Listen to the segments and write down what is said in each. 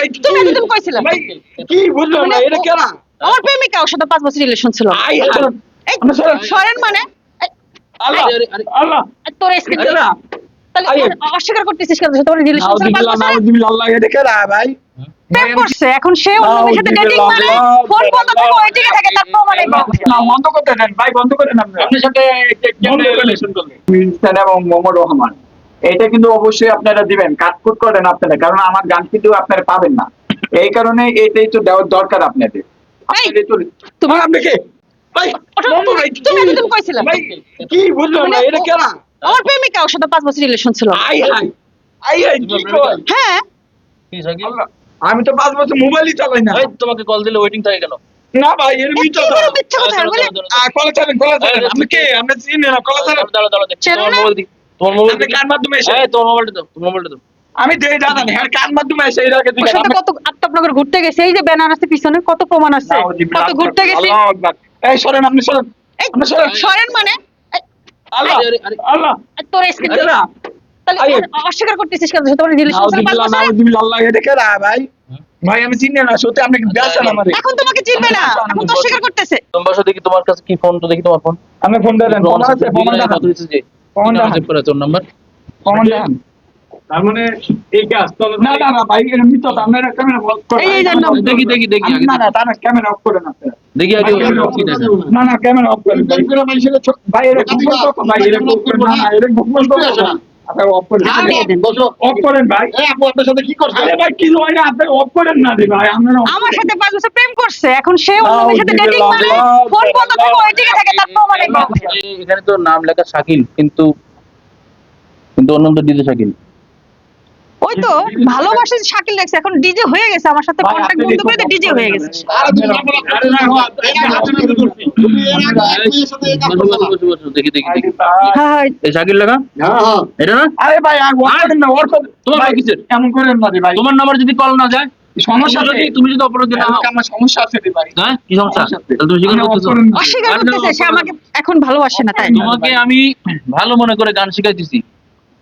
ভাই তুমি এতদিন কইছিলা? কি বুঝলাম না এটা কেনা আমার প্রেমিকা ওর সাথে পাঁচ বছর রিলেশন ছিল। সরেন। মানে আল্লাহ আল্লাহ। তোর অস্বীকার করতেছিস কেন তোর রিলেশন ছিল পাঁচ নাউজুবিল্লাহ বছর? নাউজুবিল্লাহ আল্লাহ এটা কেনা ভাই? প্রেম করছে এখন সে অন্য মেয়ের সাথে ডেটিং মানে ফোন বন্ধ থাকে ওয়েটিং এ থাকে তার প্রমাণ না বন্ধ করতে দেন ভাই বন্ধ করে দেন আপনার সাথে রিলেশন করবে মিলছেন এবং মোহাম্মদ রহমান। এটা কিন্তু অবশ্যই আপনারা দিবেন কাটকুট করেন আপনারা কারণ আমার গান কিন্তু আপনারা পাবেন না এই কারণে এটাই তো দেওয়ার দরকার আপনাদের আপনাদের তো তুমি আপনি কে ভাই ওটা মোহাম্মদ ভাই তুমি এতদিন কইছিলা ভাই কি বুঝলাম না এটা কেনা আমার প্রেমিকা ওর সাথে পাঁচ বছর রিলেশন ছিল আই হাই আই হাই কি কয় হ্যাঁ কি সাকিব আল্লাহ, আমি তো পাঁচ বছর মোবাইলই চালাই না তোমাকে কল দিলে ওয়েটিং থাকে কেন না ভাই এর মিথ্যা কথা কলা চালেন কলা চালেন আপনি কে আপনি চিনেন না কলা চালেন দাঁড়াও, দাঁড়াও, দাঁড়াও, চেনো তোমার না? মোবাইল দি তোমার মোবাইল কার মাধ্যমে এসে তোমার মোবাইলটা দাও তোমার মোবাইলটা দাও আমি দেই জানেন হ্যাঁ কার মাধ্যমে এসে এর আগে ওর কত আত্মনগর ঘুরতে গেছে? এই যে ব্যানার আছে পিছনে কত প্রমাণ আছে? কত ঘুরতে গেছি? এই সরেন আপনি সরেন। আপনি সরেন। সরেন মানে? আল্লাহ আরে, আরে, আল্লাহ। তোর স্কিন না। তাহলে অস্বীকার করতেছিস কেন? যে রিলেশন ছিল পাঁচ নাউজুবিল্লাহ বছর নাউজুবিল্লাহ আল্লাহ এটা রা ভাই। ভাই আমি চিনি না সত্যি আপনি বেচান আমারে। এখন তোমাকে চিনবে না। এখন তো অস্বীকার করতেছে। তোমার তোমার কাছে কি ফোন তো দেখি তোমার ফোন আপনি ফোন দেন ফোন আছে ফোন সেভ করে তোর নাম্বার দেন তার মানে এই তাহলে না না না ভাই এর মিথ্যা তো আপনারা ক্যামেরা অফ করেন এই, এই যে নাম- দেখি, দেখি, দেখি, না না তারা ক্যামেরা অফ করে না দেখি আগে না না ক্যামেরা অফ করে ভাই এর ভাই না না এর গুগল করো আপনি অফ করেন অফ করেন ভাই। আপনার সাথে কি করছে? আরে ভাই কি না আপনি অফ করেন না রে ভাই আপনারা আমার সাথে পাঁচ বছর প্রেম করছে এখন সে অন্য দিতে সাথে ডেটিং মানে আল্লাহ, ফোন বন্ধ থাকে ওয়েটিং এ থাকে তার প্রমাণ এই এই- এখানে তো নাম লেখা শাকিল কিন্তু কিন্তু ওর নাম তো ডিজে শাকিল। ওই তো ভালোবাসে শাকিল লেখছে এখন ডিজে হয়ে গেছে আমার সাথে বন্ধ করে ডিজে হয়ে গেছে না দেখি দেখি দেখি হ্যাঁ হ্যাঁ শাকিল হ্যাঁ হ্যাঁ এটা আরে ভাই তোমার ভাই ভাই এমন করেন না ভাই তোমার নাম্বার যদি কল না যায় সমস্যা আছে যদি তুমি যদি অপরাধী না হও আমার সমস্যা আছে রে ভাই হ্যাঁ কি সমস্যা সমস্যা আছে। তাহলে তুমি স্বীকার করতেছো অস্বীকার করতেছে সে অপরাধ। আমাকে এখন ভালোবাসে না তাই তোমাকে আমি ভালো মনে করে গান শিখাইতেছি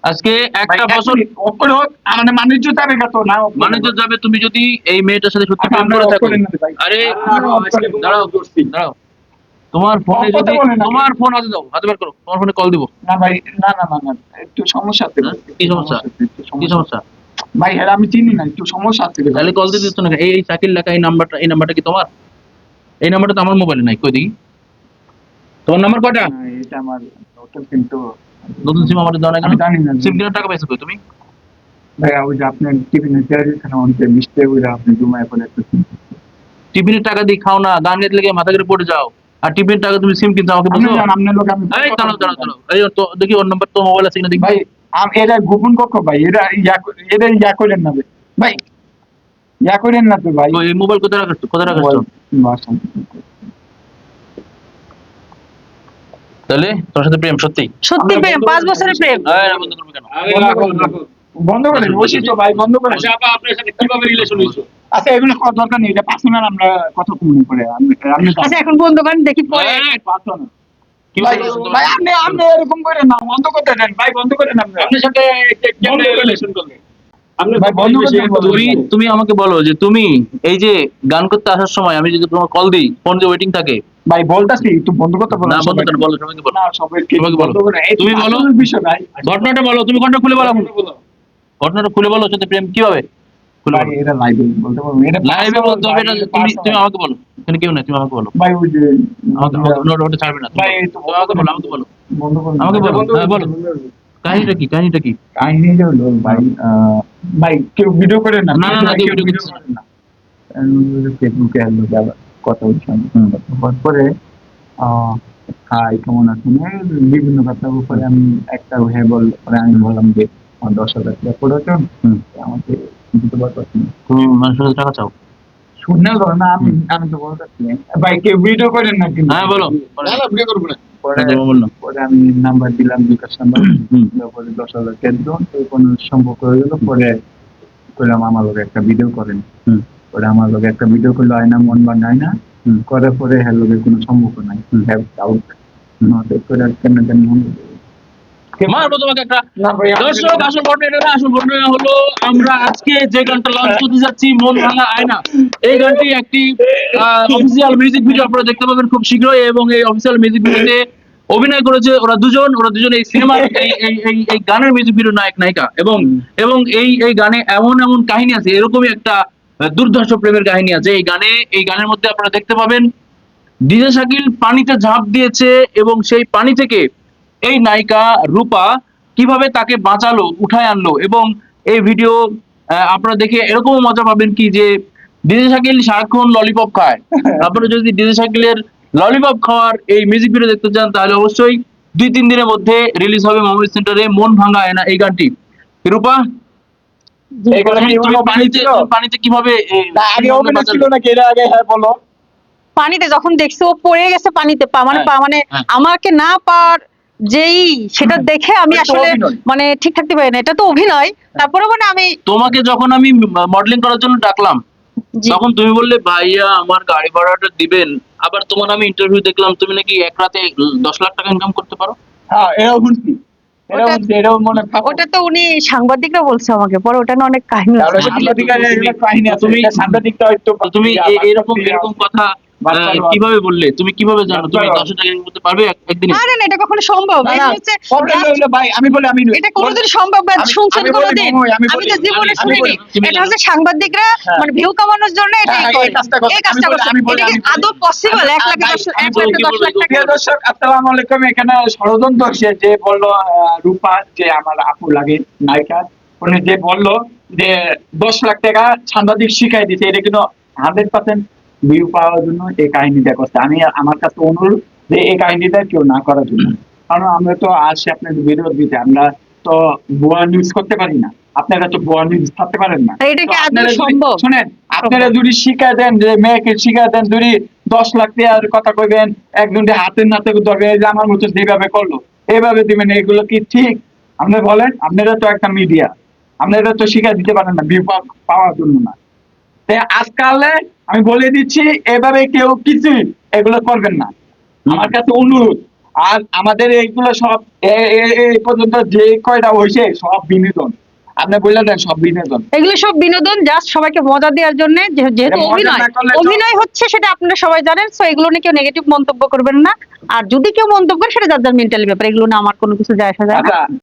আজকে একটা বছর হোক আমাদের বাণিজ্য যাবে কত না করেন। যাবে তুমি যদি এই মেয়েটার সাথে সত্যি আচ্ছা, প্রেম করে থাকো। আরে। দাঁড়াও দাঁড়াও। তোমার ফোনে যদি তোমার ফোন হাতে দাও হাতে বের করো। তোমার ফোনে কল দিব। না ভাই না না না না একটু সমস্যা আছে হ্যাঁ? কি সমস্যা? কি সমস্যা ভাই হ্যাঁ আমি চিনি না একটু সমস্যা আছে। তাহলে কল দিতে দিচ্ছ না এই এই শাকিল লেখা এই নাম্বারটা এই নাম্বারটা কি তোমার? এই নাম্বারটা তো আমার মোবাইলে নাই কই দেখি? তোমার নাম্বার কয়টা? এটা আমার কিন্তু নতুন সিম আমাদের দাও না কেন জানি না। সিম কেনার টাকা পাইছো কই তুমি? ভাই ওই যে আপনার টিফিনের চার্জ এখানে অনেক মিস্টেক হয়ে আপনি জমায় একটা টিফিনের টাকা দিয়ে খাও না গান গাইতে লেগে মাথা করে পড়ে যাও। আর টিফিনের টাকা তুমি সিম কিনতে আমাকে আপনি বলছো? জান আপনার লোক আমি এই দাঁড়াও দাঁড়াও দাঁড়াও। এই তো দেখি ওর নাম্বার তো মোবাইল আছে কিনা দেখি। ভাই আম- এরা গোপন কক্ষ ভাই এরা ইয়া এরা ইয়া করেন না ভাই। ইয়া করেন না তো ভাই। ওই এই মোবাইল কোথায় রাখাচ্ছ কোথায় রাখাচ্ছ বাসন। তাহলে তোর সাথে প্রেম সত্যি? সত্যি প্রেম পাঁচ বছরের প্রেম। বন্ধ করবে কেন? আরে রাখো রাখো। বন্ধ করেন বসি তো ভাই বন্ধ করেন আপনার সাথে কীভাবে রিলেশন হইছো আচ্ছা এগুলো দরকার নেই এটা পার্সোনাল আমরা কথা কমনি করে আচ্ছা এখন বন্ধ করেন দেখি পরে। পার্সোনাল ভাই ভাই আপনি আপনি এরকম করেন না বন্ধ করতে দেন। ভাই বন্ধ করেন আপনি আপনার। সাথে রিলেশন করবে? তুমি তুমি আমাকে বলো যে তুমি এই যে গান করতে আসার সময় আমি যদি তোমার কল দিই ফোন যে ওয়েটিং থাকে। ভাই বলতাছি একটু বন্ধ করতে বলো না বন্ধ বলো সবাইকে বলো। না সবাইকে বলো। তুমি বলো। বিষয় ঘটনাটা বলো তুমি ঘটনা খুলে বলো। ঘটনাটা খুলে বলো সাথে প্রেম কীভাবে? খুলে ভাই বলো। এটা লাইভে বলতে পারব এটা লাইভে বলতে হবে এটা তুমি তুমি আমাকে বলো এখানে কেউ নাই তুমি আমাকে বলো। ভাই ওই যে আমাকে আমাকে নোট ওটা ছাড়বে না তুমি ভাই, বলো। আমাকে বলো আমাকে বলো। আমাকে বলো হ্যাঁ বলো। কাহিনীটা কি? কাহিনীটা কি? কাহিনী হলো ভাই আহ, ভাই কেউ ভিডিও করে না? না, না, কেউ ভিডিও করে না। ফেসবুকে আসলো কথা বলছি আমি হওয়ার পরে হাই কেমন আছেন? বিভিন্ন কথার উপরে আমি একটা হ্যাঁ বল পরে আমি বললাম যে আমার দশ হাজার টাকা পড়েছে আমাকে দিতে তুমি মানুষের টাকা চাও? শুনে না আমি আমি তো বলতেছি ভাই কেউ ভিডিও করেন না কিন্তু। হ্যাঁ বলো। ভিডিও করব না। পরে বলল। পরে আমি নাম্বার দিলাম বিকাশ নাম্বার পরে দশ হাজার টাকা দিল তো কোনো সম্পর্ক হয়ে গেল। পরে করলাম আমার লোক একটা ভিডিও করেন। হুম। পরে আমার লোক একটা ভিডিও করল আয়না মন বা নাই না? হুম। করার পরে হ্যাঁ লোকের কোনো সম্পর্ক নাই। হ্যাভ ডাউট কেন কেন মারবো তোমাকে একটা। না ভাই, আমি- দর্শক আসল ঘটনা আসল ঘটনা হলো আমরা আজকে যে গানটা লঞ্চ করতে যাচ্ছি মন ভাঙা আয়না এই গানটি একটি অফিসিয়াল মিউজিক ভিডিও আপনারা দেখতে পাবেন খুব শীঘ্রই এবং এই অফিসিয়াল মিউজিক ভিডিওতে অভিনয় করেছে ওরা দুজন ওরা দুজন এই সিনেমার এই গানের মিউজিক ভিডিও নায়ক নায়িকা এবং এবং এই এই গানে এমন এমন কাহিনী আছে এরকমই একটা দুর্ধর্ষ প্রেমের কাহিনী আছে এই গানে এই গানের মধ্যে আপনারা দেখতে পাবেন ডিজে শাকিল পানিতে ঝাঁপ দিয়েছে এবং সেই পানি থেকে এই নায়িকা রূপা কীভাবে তাকে বাঁচালো উঠায় আনলো এবং এই ভিডিও আপনারা দেখে এরকম মজা পাবেন কি যে ডিজে শাকিল সারাক্ষণ ললিপপ খায়। আপনারা যদি ডিজে শাকিলের ললিপপ খাওয়ার এই মিউজিক ভিডিও দেখতে চান তাহলে অবশ্যই দুই তিন দিনের মধ্যে রিলিজ হবে মোহাম্মদ সেন্টারে মন ভাঙা না এই গানটি। রূপা পানিতে পানিতে কীভাবে এই, না, আগে অভিনয় ছিল নাকি? এর আগে হ্যাঁ বলো। পানিতে যখন দেখছি ও পড়ে গেছে পানিতে পা মানে হ্যাঁ, পা মানে হ্যাঁ। আমাকে না পার যেই সেটা দেখে আমি আসলে মানে ঠিক থাকতে পারি না এটা তো অভিনয়। তারপরে মানে আমি তোমাকে যখন আমি মডেলিং করার জন্য ডাকলাম তখন তুমি বললে ভাইয়া আমার গাড়ি ভাড়াটা দিবেন। আবার তোমার আমি ইন্টারভিউ দেখলাম তুমি নাকি এক রাতে দশ লাখ টাকা ইনকাম করতে পারো? হ্যাঁ এটাও শুনছি। ওটা- মনে ওটা তো উনি সাংবাদিকরা বলছে আমাকে পরে ওটা না অনেক কাহিনী তাহলে তুমি- কাহিনী তুমি- এটা হয়তো তুমি এরকম এরকম কথা। কীভাবে বললে? তুমি কীভাবে জানো? তুমি দশ টাকা ইনকাম করতে পারবে একদিনে? না এটা কখনো সম্ভব। এটা হচ্ছে ভাই আমি বলি আমি এটা কোনোদিন সম্ভব না। শুনছেন কোনোদিন? আমি তো জীবনে শুনিনি। এটা হচ্ছে সাংবাদিকরা হ্যাঁ। মানে ভিউ কামানোর জন্য এটাই হ্যাঁ, এই কাজটা করছে। এটা কি আদৌ পসিবল এক লাখ দশ এক লাখ দশ লাখ টাকা? দর্শক আসসালামু আলাইকুম। এখানে ষড়যন্ত্র সে যে বলল রূপা যে আমার আপু লাগে নায়িকা উনি যে বলল যে দশ লাখ টাকা সাংবাদিক শিখাই দিছে এটা কিন্তু হান্ড্রেড পার্সেন্ট ভিউ পাওয়ার জন্য এই কাহিনীটা করছে। আমি আমার কাছে অনুরোধ যে এই কাহিনীটা কেউ না করার জন্য। কারণ আমরা তো আসি আপনাদের বিরোধ দিতে আমরা তো ভুয়া নিউজ করতে পারি না। আপনারা তো ভুয়া নিউজ থাকতে পারেন না। এটা কি আপনারা যদি- সম্ভব? শুনেন আপনারা যদি শিখা দেন যে মেয়েকে শিখা দেন যদি দশ লাখ টাকার কথা কইবেন একজনকে হাতে নাতে ধরবেন এই যে আমার মতো যেভাবে করল এইভাবে দিবেন এগুলো কি ঠিক? আপনি বলেন আপনারা তো একটা মিডিয়া আপনারা তো শিখা দিতে পারেন না ভিউ পাওয়ার জন্য না। আজকালে আমি বলে দিচ্ছি এভাবে কেউ কিছুই এগুলো করবেন না। আমার কাছে অনুরোধ আর আমাদের এইগুলো সব এই পর্যন্ত যে কয়টা হয়েছে সব বিনোদন। আপনি বলে দেন সব বিনোদন। এগুলো সব বিনোদন জাস্ট সবাইকে মজা দেওয়ার জন্য যেহেতু অভিনয়। অভিনয় হচ্ছে সেটা আপনারা সবাই জানেন সো এগুলো নিয়ে কেউ নেগেটিভ মন্তব্য করবেন না। আর যদি কেউ মন্তব্য করে সেটা যার যার মেন্টালি ব্যাপার এগুলো না আমার কোনো কিছু যায় আসা যায় না। আচ্ছা